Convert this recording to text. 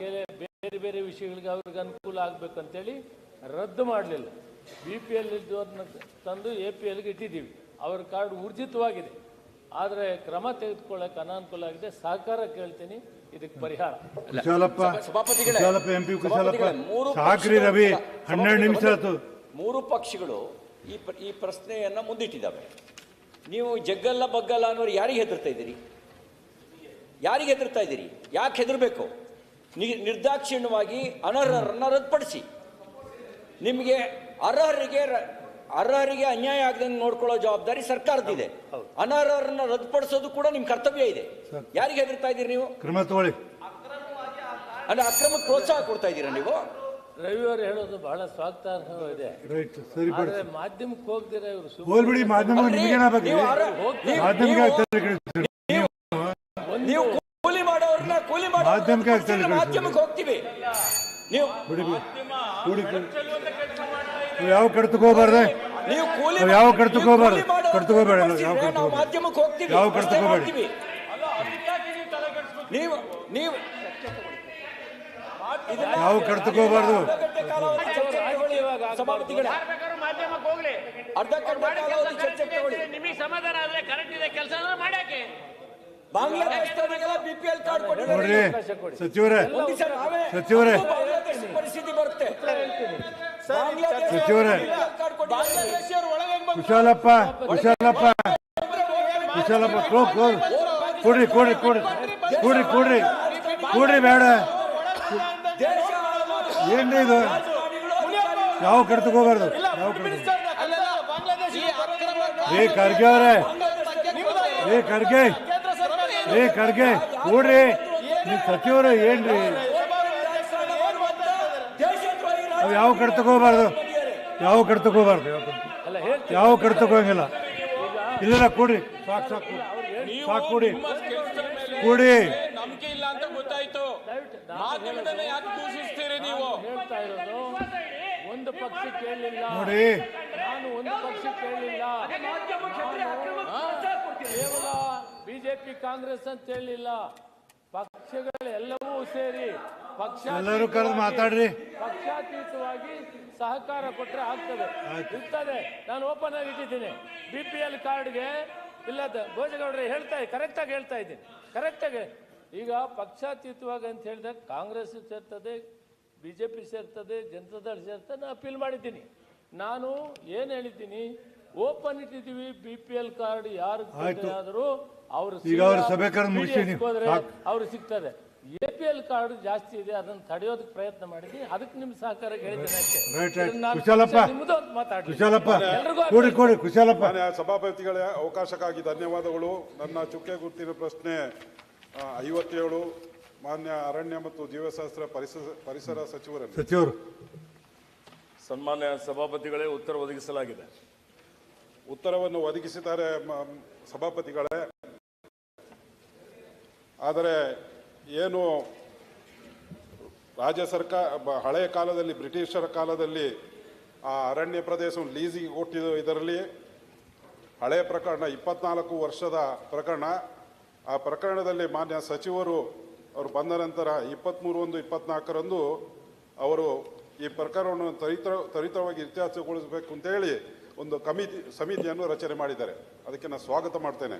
ಕೆಲ ಬೇರೆ ಬೇರೆ ವಿಷಯಗಳಿಗೆ ಅವ್ರಿಗೆ ಅನುಕೂಲ ಆಗಬೇಕಂತೇಳಿ ರದ್ದು ಮಾಡಲಿಲ್ಲ. ಬಿ ಪಿ ಎಲ್ ಇದ್ದವ್ರನ್ನ ತಂದು ಎ ಪಿ ಎಲ್ಗೆ ಇಟ್ಟಿದ್ದೀವಿ. ಅವ್ರ ಕಾರ್ಡ್ ಊರ್ಜಿತವಾಗಿದೆ. ಆದರೆ ಕ್ರಮ ತೆಗೆದುಕೊಳ್ಳಕ್ಕೆ ಅನಾನುಕೂಲ ಆಗಿದೆ. ಸಹಕಾರ ಕೇಳ್ತೀನಿ. ಇದಕ್ಕೆ ಪರಿಹಾರ. ಸಾಕ್ರಿ ರವಿ ಹನ್ನೆರಡು ನಿಮಿಷ ಆಯ್ತು. ಮೂರು ಪಕ್ಷಗಳು ಈ ಈ ಪ್ರಶ್ನೆಯನ್ನ ಮುಂದಿಟ್ಟಿದ್ದಾವೆ. ನೀವು ಜಗ್ಗಲ್ಲ ಬಗ್ಗಲ್ಲ ಅನ್ನೋರು ಯಾರಿಗೆ ಹೆದರ್ತಾ ಇದ್ದೀರಿ? ಯಾರಿಗೆ ಹೆದರ್ತಾ ಇದ್ದೀರಿ? ಯಾಕೆ ಹೆದರ್ಬೇಕು? ನಿರ್ದಾಕ್ಷಿಣ್ಯವಾಗಿ ಅನರ್ಹರನ್ನು ರದ್ದುಪಡಿಸಿ. ನಿಮಗೆ ಅರ್ಹರಿಗೆ ಅರ್ಹರಿಗೆ ಅನ್ಯಾಯ ಆಗದಂಗೆ ನೋಡ್ಕೊಳ್ಳೋ ಜವಾಬ್ದಾರಿ ಸರ್ಕಾರದಿದೆ ಅನರ್ಹರನ್ನ ರದ್ದುಪಡಿಸೋದು ಕೂಡ ನಿಮ್ಮ ಕರ್ತವ್ಯ ಇದೆ. ಯಾರಿಗೆ ಹೆದರ್ತಾ ಇದ್ದೀರಿ ನೀವು? ಕ್ರಮ ತಗೊಳ್ಳಿ. ಅಂದ್ರೆ ಅಕ್ರಮಕ್ಕೆ ಪ್ರೋತ್ಸಾಹ ಕೊಡ್ತಾ ಇದ್ದೀರಾ ನೀವು? ರವಿಯವರು ಹೇಳೋದು ಬಹಳ ಸ್ವಾಗತಾರ್ಹವಿದೆ ರೈಟ್ ಸರಿ ಆದರೆ ಮಾಧ್ಯಮಕ್ಕೆ ಹೋಗ್ತೀರಾ. ಇವರು ಸುಮ್ಮನೆ ನೀವು ನೀವು ಮಾಧ್ಯಮಕ್ಕೆ ತಲೆ ಕೆಡಿಸ್ತೀರಿ. ಕೂಲಿ ಮಾಡೋರ್ನ ಮಾಧ್ಯಮಕ್ಕೆ ಮಾಡೋರ್ನ ಆಗ್ತದೆ ಹೋಗ್ತೀವಿ ನೀವು ಬಿಡಿ ಬಿಡಿ. ಕೂಡಿ ಕೂಡಿ. ನೀವು ಯಾವ ಕಡೆ ಹೋಗ್ಬಾರ್ದೆ ನೀವು ಕೂಲಿ ನಾವು ಯಾವ ಮಾಡಿ- ಕಡೆ ನೀವು ತಗೋಬಾರ್ದು. ಕೂಲಿ ಕಡೆ ತಗೋಬೇಡ, ನಾವು ಯಾವ ಕಡೆ ನಾವು ತಗೋಬೇಡ. ಮಾಧ್ಯಮಕ್ಕೆ ಹೋಗ್ತೀವಿ ಯಾವ ಕಡೆ ತಗೋಬೇಡಿ. ಮಾಡ್ತೀವಿ. ನೀವು ನೀವು ಇದನ್ನ ಯಾವ ಕಡೆ ತಗೋಬಾರ್ದು ಅರ್ಧ ಗಂಟೆ ಕಾಲಾವಧಿ ಚರ್ಚೆ ತಗೊಳ್ಳಿ ಇವಾಗ ಸಭಾಪತಿಗಳೇ ಬೇಕಾದ್ರೂ ಮಾಧ್ಯಮಕ್ಕೆ ಹೋಗ್ಲಿ ಅರ್ಧ ಗಂಟೆ ಚರ್ಚೆ ತಗೊಳ್ಳಿ ನಿಮಗೆ ಸಮಾಧಾನ ಆದ್ರೆ ಕರೆಕ್ಟ್ ಇದೆ ಕೆಲಸ ಅಂದ್ರೆ ಮಾಡ್ಯಾಕೆ ಬಾಂಗ್ಲಾದೇಶದವರಿಗೆಲ್ಲ ಬಿ ಪಿ ಕಾರ್ಡ್ ಕೊಟ್ಟಿದ್ದಾರೆ. ನೋಡ್ರಿ ಸಚಿವರೇ ನಾವೇ ಸಚಿವರೇ. ನಮಗೂ ಬಾಂಗ್ಲಾದೇಶ ಪರಿಸ್ಥಿತಿ ಬರುತ್ತೆ. ಬಾಂಗ್ಲಾದೇಶ ಸಚಿವರೇ. BPL ಕಾರ್ಡ್ ಕೊಟ್ಟಿದ್ದಾರೆ. ಕುಶಾಲಪ್ಪ ಕುಶಾಲಪ್ಪ. ಕುಶಾಲಪ್ಪ ಕ್ಲೋ ಕ್ಲೋ. ಕೊಡ್ರಿ ಕೊಡ್ರಿ ಕೊಡ್ರಿ. ಕೊಡ್ರಿ ಕೊಡ್ರಿ. ಕೊಡ್ರಿ ಬೇಡ. ದೇಶ ಏನ್ರಿ ಇದು? ಯಾವ ಕಡೆ ತಗೋಬಾರ್ದು ಯಾವ ಕಡೆ ಏ ಖರ್ಗೆ ಅವರೇ. ಏ ಖರ್ಗೆ. ಏ ಖರ್ಗೆ ಕೊಡ್ರಿ ನೀವು ಸಚಿವರು ಏನ್ರಿ? ಯಾವ ಕಡೆ ತಗೋಬಾರ್ದು ಯಾವ ಕಡೆ ತಗೋಬಾರ್ದು ಯಾವ ಕಡೆ ಅಲ್ಲ ಹೇಳ್ತೀನಿ ಯಾವ ಕಡೆ. ತಗೋಂಗಿಲ್ಲ ಇಲ್ಲ ಕೊಡ್ರಿ ಸಾಕು ಸಾಕು. ಸಾಕು ಕೊಡಿ. ಕೊಡಿ. ನಂಬಿಕೆ ಇಲ್ಲ ಅಂತ ಗೊತ್ತಾಯ್ತು ಮಾಧ್ಯಮದನ್ನ ಯಾಕೆ ದೂಷಿಸ್ತೀರಿ ನೀವು ಹೇಳ್ತಾ ಇರೋದು ಒಂದು ಪಕ್ಷ ಕೇಳಲಿಲ್ಲ. ನೋಡಿ ನಾನು ಒಂದು ಪಕ್ಷ ಕೇಳಲಿಲ್ಲ ಕೇವಲ ಬಿಜೆಪಿ ಕಾಂಗ್ರೆಸ್ ಅಂತ ಹೇಳಿಲ್ಲ. ಪಕ್ಷಗಳೆಲ್ಲವೂ ಸೇರಿ ಪಕ್ಷ ಮಾತಾಡ್ರಿ. ಪಕ್ಷಾತೀತವಾಗಿ ಸಹಕಾರ ಕೊಟ್ಟರೆ ಆಗ್ತದೆ. ಇರ್ತದೆ. ನಾನು ಓಪನ್ ಆಗಿ ಇಟ್ಟಿದ್ದೀನಿ. ಬಿ ಪಿ ಎಲ್ ಕಾರ್ಡ್ಗೆ ಇಲ್ಲ ಭೋಜಗೌಡ್ರೆ ಹೇಳ್ತಾ ಕರೆಕ್ಟಾಗಿ ಹೇಳ್ತಾ ಇದ್ದೀನಿ. ಕರೆಕ್ಟಾಗಿ ಈಗ ಪಕ್ಷಾತೀತವಾಗಿ ಅಂತ ಹೇಳಿದಾಗ ಕಾಂಗ್ರೆಸ್ ಸೇರ್ತದೆ ಬಿ ಜೆ ಪಿ ಸೇರ್ತದೆ ಜನತಾದಳ ಸೇರ್ತದೆ ನಾನು ಅಪೀಲ್ ಮಾಡಿದ್ದೀನಿ. ನಾನು ಏನು ಹೇಳಿದ್ದೀನಿ? ಓಪನ್ ಇಟ್ಟಿದ್ದೀವಿ ಬಿ ಪಿ ಎಲ್ ಕಾರ್ಡ್ ಯಾರು. ಆದರೂ ಅವರು ಈಗ ಅವ್ರ ಸಭೆ ಕರೆದು. ಸಾಕು. ಅವ್ರು ಸಿಗ್ತದೆ ಎ ಪಿ ಎಲ್ ಕಾರ್ಡ್ ಜಾಸ್ತಿ ಇದೆ ಅದನ್ನು ತಡೆಯೋದಕ್ಕೆ ಪ್ರಯತ್ನ ಮಾಡಿದ್ವಿ. ಅದಕ್ಕೆ ನಿಮ್ಮ ಸಹಕಾರ ಹೇಳಿದ್ದೇನೆ ಅಷ್ಟೇ. Right right. ಇದನ್ನ ನಾನು ಕುಶಾಲಪ್ಪ. ನಿಮ್ಮದು ಅಂತ ಮಾತಾಡ್ಲಿ. ಕುಶಾಲಪ್ಪ. ಎಲ್ರಿಗೂ ಕೊಡಿ ಕೊಡಿ ಕುಶಾಲಪ್ಪ. ಮಾನ್ಯ ಸಭಾಪತಿಗಳ ಅವಕಾಶಕ್ಕಾಗಿ ಧನ್ಯವಾದಗಳು. ನನ್ನ ಚುಕ್ಕೆ ಗುರುತಿನ ಪ್ರಶ್ನೆ ಆ, ಐವತ್ತೇಳು. ಮಾನ್ಯ ಅರಣ್ಯ ಮತ್ತು ಜೀವಶಾಸ್ತ್ರ ಪರಿಸರ ಪರಿಸರ ಸಚಿವರಲ್ಲಿ. ಸಚಿವರು. ಸನ್ಮಾನ್ಯ ಸಭಾಪತಿಗಳೇ ಉತ್ತರ ಒದಗಿಸಲಾಗಿದೆ. ಉತ್ತರವನ್ನು ಒದಗಿಸಿದ್ದಾರೆ ಮ- ಸಭಾಪತಿಗಳೇ. ಆದರೆ ಏನು ರಾಜ್ಯ ಸರ್ಕಾರ ಹಳೆಯ ಕಾಲದಲ್ಲಿ, ಬ್ರಿಟಿಷರ ಕಾಲದಲ್ಲಿ ಆ ಅರಣ್ಯ ಪ್ರದೇಶವನ್ನು ಲೀಸಿಗೆ ಕೊಟ್ಟಿದ್ದು ಇದರಲ್ಲಿ ಹಳೆಯ ಪ್ರಕರಣ, ಇಪ್ಪತ್ನಾಲ್ಕು ವರ್ಷದ ಪ್ರಕರಣ. ಆ ಪ್ರಕರಣದಲ್ಲಿ ಮಾನ್ಯ ಸಚಿವರು ಅವರು ಬಂದ ನಂತರ ಇಪ್ಪತ್ತ್ಮೂರು ಒಂದು ಇಪ್ಪತ್ನಾಲ್ಕರಂದು ಅವರು ಈ ಪ್ರಕರಣವನ್ನು ತ್ವರಿತ, ತ್ವರಿತವಾಗಿ ಇತಿಹಾಸಗೊಳಿಸಬೇಕು ಅಂತೇಳಿ ಒಂದು ಕಮಿಟಿ, ಸಮಿತಿಯನ್ನು ರಚನೆ ಮಾಡಿದ್ದಾರೆ. ಅದಕ್ಕೆ ನಾನು ಸ್ವಾಗತ ಮಾಡ್ತೇನೆ.